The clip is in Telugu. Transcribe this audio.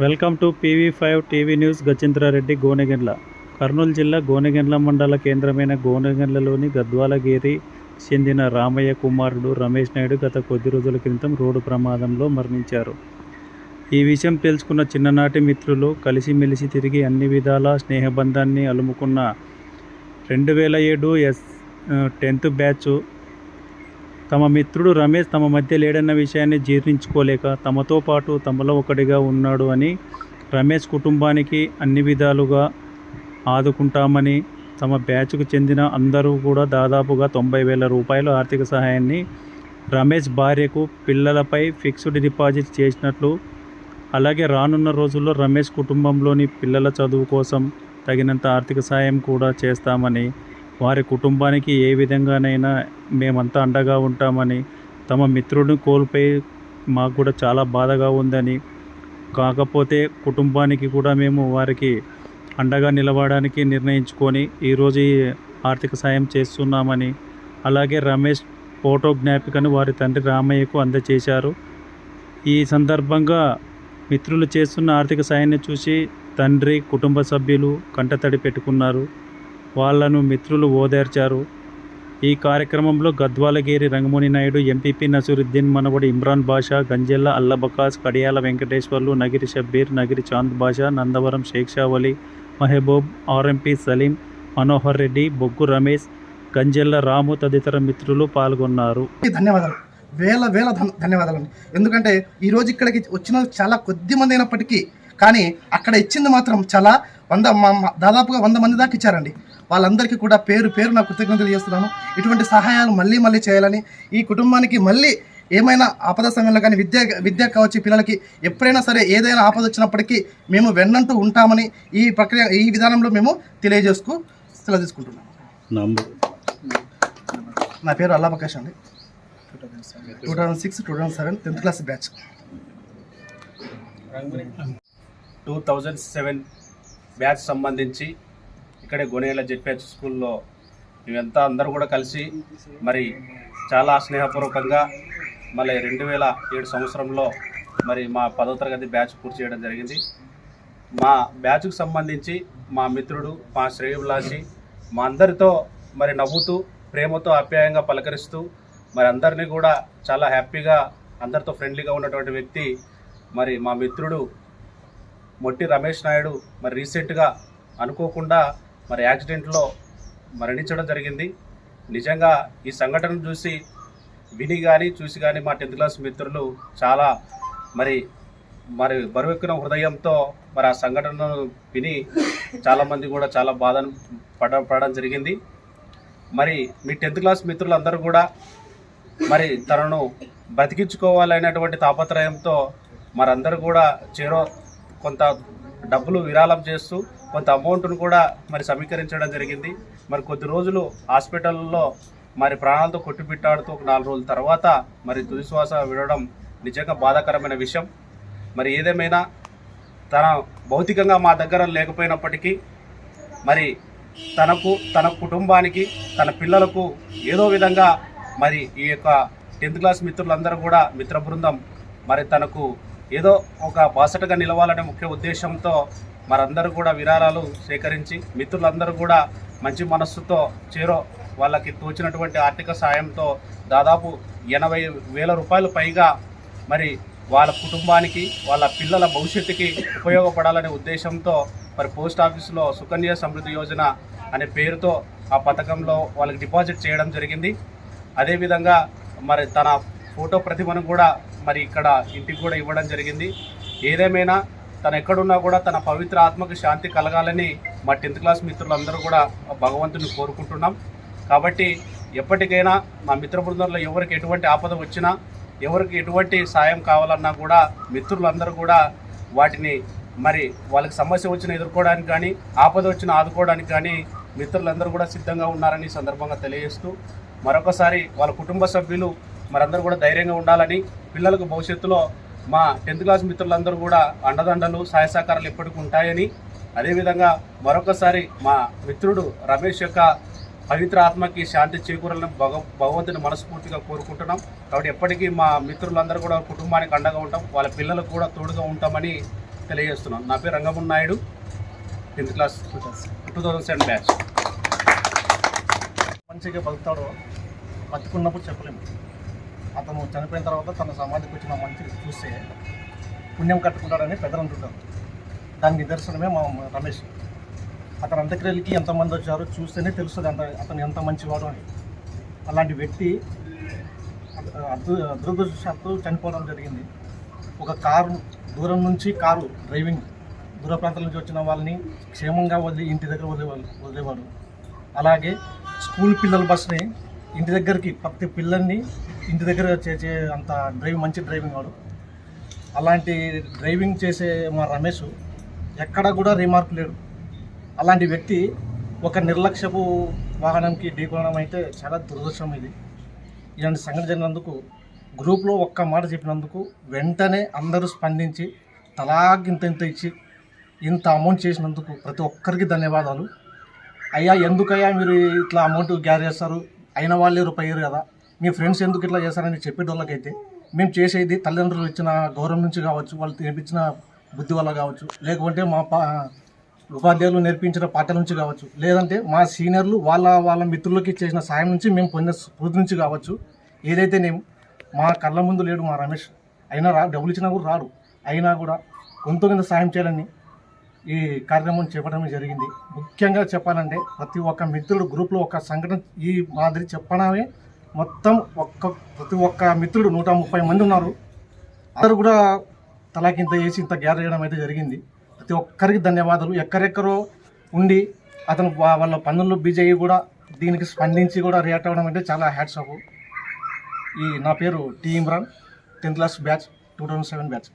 Welcome to PV five TV news Gajendra Reddy Gonegandla. Kurnool జిల్లా గోనెగండ్ల మండల కేంద్రమైన గోనెగండ్లలోని గద్వాలగిరి చెందిన రామయ్య కుమారుడు రమేష్ నాయుడు గత కొద్ది రోజుల క్రితం రోడ్డు ప్రమాదంలో మరణించారు. ఈ విషయం తెలుసుకున్న చిన్ననాటి మిత్రులు కలిసిమెలిసి తిరిగి అన్ని విధాల స్నేహబంధాన్ని అలుముకున్న రెండు వేల ఏడు ఎస్ టెన్త్ బ్యాచ్ తమ మిత్రుడు రమేష్ తమ మధ్య లేడన్న విషయాన్ని జీర్ణించుకోలేక తమతో పాటు తమలో ఒకటిగా ఉన్నాడు అని రమేష్ కుటుంబానికి అన్ని విధాలుగా ఆదుకుంటామని తమ బ్యాచ్కు చెందిన అందరూ కూడా దాదాపుగా తొంభై వేల రూపాయల ఆర్థిక సహాయాన్ని రమేష్ భార్యకు పిల్లలపై ఫిక్స్డ్ డిపాజిట్ చేసినట్లు అలాగే రానున్న రోజుల్లో రమేష్ కుటుంబంలోని పిల్లల చదువు కోసం తగినంత ఆర్థిక సాయం కూడా చేస్తామని వారి కుటుంబానికి ఏ విధంగానైనా మేమంతా అండగా ఉంటామని తమ మిత్రుడిని కోల్పోయి మాకు కూడా చాలా బాధగా ఉందని. కాకపోతే కుటుంబానికి కూడా మేము వారికి అండగా నిలవడానికి నిర్ణయించుకొని ఈరోజు ఆర్థిక సాయం చేస్తున్నామని అలాగే రమేష్ ఫోటో జ్ఞాపికను వారి తండ్రి రామయ్యకు అందజేశారు. ఈ సందర్భంగా మిత్రులు చేస్తున్న ఆర్థిక సాయాన్ని చూసి తండ్రి కుటుంబ సభ్యులు కంటతడి పెట్టుకున్నారు. వాళ్ళను మిత్రులు ఓదార్చారు. ఈ కార్యక్రమంలో గద్వాలగిరి రంగముని నాయుడు ఎంపీపీ నసరుద్దీన్ మనవడి ఇమ్రాన్ బాషా గంజెల్ల అల్లబకాస్ కడియాల వెంకటేశ్వర్లు నగిరి షబ్బీర్ నగిరి చాంద్ బాషా నందవరం షేక్ షావలి మహబూబ్ ఆర్ఎంపీ సలీం మనోహర్ రెడ్డి బొగ్గు రమేష్ గంజెల్ల రాము తదితర మిత్రులు పాల్గొన్నారు. ధన్యవాదాలు. వేల వేల ధన్యవాదాలు. ఎందుకంటే ఈరోజు ఇక్కడికి వచ్చిన చాలా కొద్ది మంది అయినప్పటికీ కానీ అక్కడ ఇచ్చింది మాత్రం చాలా వంద మ- దాదాపుగా వంద మంది దాకా ఇచ్చారండి. వాళ్ళందరికీ కూడా పేరు పేరు నా కృతజ్ఞతలు చేస్తున్నాను ఇటువంటి సహాయాలు మళ్ళీ మళ్ళీ చేయాలని ఈ కుటుంబానికి మళ్ళీ ఏమైనా ఆపద సమయంలో కానీ విద్య విద్య కావచ్చు పిల్లలకి ఎప్పుడైనా సరే ఏదైనా ఆపద వచ్చినప్పటికీ మేము వెన్నంటూ ఉంటామని ఈ ప్రక్రియ ఈ విధానంలో మేము తెలియజేసుకు సెలవు తీసుకుంటున్నాము. నంబర్. నా పేరు అల్లాబకాష్ అండి. Two thousand six two thousand seven tenth class batch. Two thousand seven batch సంబంధించి ఇక్కడే గొనేల జెడ్పిహెచ్ స్కూల్లో మేమంతా అందరూ కూడా కలిసి మరి చాలా స్నేహపూర్వకంగా మళ్ళీ రెండు వేల ఏడు సంవత్సరంలో మరి మా పదో తరగతి బ్యాచ్ పూర్తి చేయడం జరిగింది. మా బ్యాచ్కు సంబంధించి మా మిత్రుడు మా శ్రేయభిలాషి మా అందరితో మరి నవ్వుతూ ప్రేమతో ఆప్యాయంగా పలకరిస్తూ మరి అందరినీ కూడా చాలా హ్యాపీగా అందరితో ఫ్రెండ్లీగా ఉన్నటువంటి వ్యక్తి మరి మా మిత్రుడు మొట్టి రమేష్ నాయుడు మరి రీసెంట్గా అనుకోకుండా మరి యాక్సిడెంట్లో మరణించడం జరిగింది. నిజంగా ఈ సంఘటన చూసి విని కానీ చూసి కానీ మా టెన్త్ క్లాస్ మిత్రులు చాలా మరి మరి బరువెక్కిన హృదయంతో మరి ఆ సంఘటనను విని చాలామంది కూడా చాలా బాధను పడ పడడం జరిగింది. మరి మీ టెన్త్ క్లాస్ మిత్రులందరూ కూడా మరి తనను బ్రతికించుకోవాలనేటువంటి తాపత్రయంతో మరందరూ కూడా చేరో కొంత డబ్బులు విరాళం చేస్తూ కొంత అమౌంట్ను కూడా మరి సమీకరించడం జరిగింది. మరి కొద్ది రోజులు హాస్పిటల్లో మరి ప్రాణాలతో కొట్టుబిట్టాడుతూ ఒక నాలుగు రోజుల తర్వాత మరి తుదిశ్వాస విడవడం నిజంగా బాధాకరమైన విషయం. మరి ఏదేమైనా తన భౌతికంగా మా దగ్గర లేకపోయినప్పటికీ మరి తనకు తన కుటుంబానికి తన పిల్లలకు ఏదో విధంగా మరి ఈ యొక్క టెన్త్ క్లాస్ మిత్రులందరూ కూడా మిత్ర బృందం మరి తనకు ఏదో ఒక బాసటగా నిలవాలనే ముఖ్య ఉద్దేశంతో మరందరూ కూడా విరాళాలు సేకరించి మిత్రులందరూ కూడా మంచి మనస్సుతో చేరో వాళ్ళకి తోచినటువంటి ఆర్థిక సాయంతో దాదాపు ఎనభై వేల రూపాయలు పైగా మరి వాళ్ళ కుటుంబానికి వాళ్ళ పిల్లల భవిష్యత్తుకి ఉపయోగపడాలనే ఉద్దేశంతో మరి పోస్ట్ ఆఫీసులో సుకన్య సమృద్ధి యోజన అనే పేరుతో ఆ పథకంలో వాళ్ళకి డిపాజిట్ చేయడం జరిగింది. అదేవిధంగా మరి తన ఫోటో ప్రతిమను కూడా మరి ఇక్కడ ఇంటికి కూడా ఇవ్వడం జరిగింది. ఏదేమైనా తను ఎక్కడున్నా కూడా తన పవిత్ర ఆత్మకు శాంతి కలగాలని మా టెన్త్ క్లాస్ మిత్రులందరూ కూడా భగవంతుని కోరుకుంటున్నాం. కాబట్టి ఎప్పటికైనా మా మిత్ర బృందంలో ఎవరికి ఎటువంటి ఆపద వచ్చినా ఎవరికి ఎటువంటి సాయం కావాలన్నా కూడా మిత్రులందరూ కూడా వాటిని మరి వాళ్ళకి సమస్య వచ్చిన ఎదుర్కోవడానికి కానీ ఆపద వచ్చిన ఆదుకోవడానికి కానీ మిత్రులందరూ కూడా సిద్ధంగా ఉన్నారని సందర్భంగా తెలియజేస్తూ మరొకసారి వాళ్ళ కుటుంబ సభ్యులు మరందరూ కూడా ధైర్యంగా ఉండాలని పిల్లలకు భవిష్యత్తులో మా టెన్త్ క్లాస్ మిత్రులందరూ కూడా అండదండలు సహాయ సహకారాలు ఎప్పటికీ ఉంటాయని అదేవిధంగా మరొకసారి మా మిత్రుడు రమేష్ యొక్క పవిత్ర ఆత్మకి శాంతి చేకూరాలని భగ భగవంతుని మనస్ఫూర్తిగా కోరుకుంటున్నాం. కాబట్టి ఎప్పటికీ మా మిత్రులందరూ కూడా కుటుంబానికి అండగా ఉంటాం. వాళ్ళ పిల్లలకు కూడా తోడుగా ఉంటామని తెలియజేస్తున్నాం. నా పేరు Rangamun Naidu. Tenth class two thousand seven batch. మంచిగా బతుకుతాడో బతుకున్నప్పుడు చెప్పలేము. అతను చనిపోయిన తర్వాత తన సమాధికి వచ్చిన మంచి చూస్తే పుణ్యం కట్టుకుంటాడని పెద్దలు అంటుంటారు దాని నిదర్శనమే మా రమేష్. అతను అంత్యక్రియలకి ఎంతమంది వచ్చారో చూస్తేనే తెలుస్తుంది అంత అతను ఎంత మంచివాడు అని. అలాంటి వ్యక్తి అదృ అదృష్టవశాత్తు చనిపోవడం జరిగింది. ఒక కారు దూరం నుంచి కారు డ్రైవింగ్ దూర ప్రాంతాల నుంచి వచ్చిన వాళ్ళని క్షేమంగా వదిలి ఇంటి దగ్గర వదిలేవాళ్ళు వదిలేవాడు అలాగే స్కూల్ పిల్లల బస్ని ఇంటి దగ్గరికి ప్రతి పిల్లల్ని ఇంటి దగ్గర చేసే అంత డ్రైవింగ్ మంచి డ్రైవింగ్ వాడు. అలాంటి డ్రైవింగ్ చేసే మా రమేష్ ఎక్కడ కూడా రిమార్క్ లేడు. అలాంటి వ్యక్తి ఒక నిర్లక్ష్యపు వాహనంకి ఢీకొనడం అయితే చాలా దురదృష్టం ఇది. ఇలాంటి సంఘటన జరిగినందుకు గ్రూప్లో ఒక్క మాట చెప్పినందుకు వెంటనే అందరూ స్పందించి తలాగింత ఇంత ఇచ్చి ఇంత అమౌంట్ చేసినందుకు ప్రతి ఒక్కరికి ధన్యవాదాలు. అయ్యా ఎందుకయ్యా మీరు ఇట్లా అమౌంట్ గ్యారేస్తారు అయిన వాళ్ళే రూపాయరు కదా. మీ ఫ్రెండ్స్ ఎందుకు ఇట్లా చేస్తారని చెప్పేటోళ్ళకైతే మేము చేసేది తల్లిదండ్రులు ఇచ్చిన గౌరవం నుంచి కావచ్చు వాళ్ళు నేర్పించిన బుద్ధి వల్ల కావచ్చు లేకుంటే మా పా ఉపాధ్యాయులు నేర్పించిన పాఠాల నుంచి కావచ్చు లేదంటే మా సీనియర్లు వాళ్ళ వాళ్ళ మిత్రులకి చేసిన సాయం నుంచి మేము పొందిన స్ఫూర్తి నుంచి కావచ్చు ఏదైతే నేను మా కళ్ళ ముందు లేడు మా రమేష్. అయినా రా డబ్బులు ఇచ్చినా కూడా రాడు. అయినా కూడా కొంత కింద సాయం చేయాలని ఈ కార్యక్రమం చేపట్టడం జరిగింది. ముఖ్యంగా చెప్పాలంటే ప్రతి ఒక్క మిత్రుడు గ్రూప్లో ఒక సంఘటన ఈ మాదిరి చెప్పడమే మొత్తం ఒక్క ప్రతి ఒక్క మిత్రుడు నూట ముప్పై మంది ఉన్నారు. అందరూ కూడా తలాకింత వేసి ఇంత గ్యాదర్ చేయడం అయితే జరిగింది. ప్రతి ఒక్కరికి ధన్యవాదాలు. ఎక్కరెక్కరో ఉండి అతను వాళ్ళ పనుల్లో బిజీ అయ్యి కూడా దీనికి స్పందించి కూడా రియాక్ట్ అవ్వడం అంటే చాలా హ్యాట్స్ ఆఫ్ ఈ నా పేరు T Imran tenth class batch two thousand seven batch.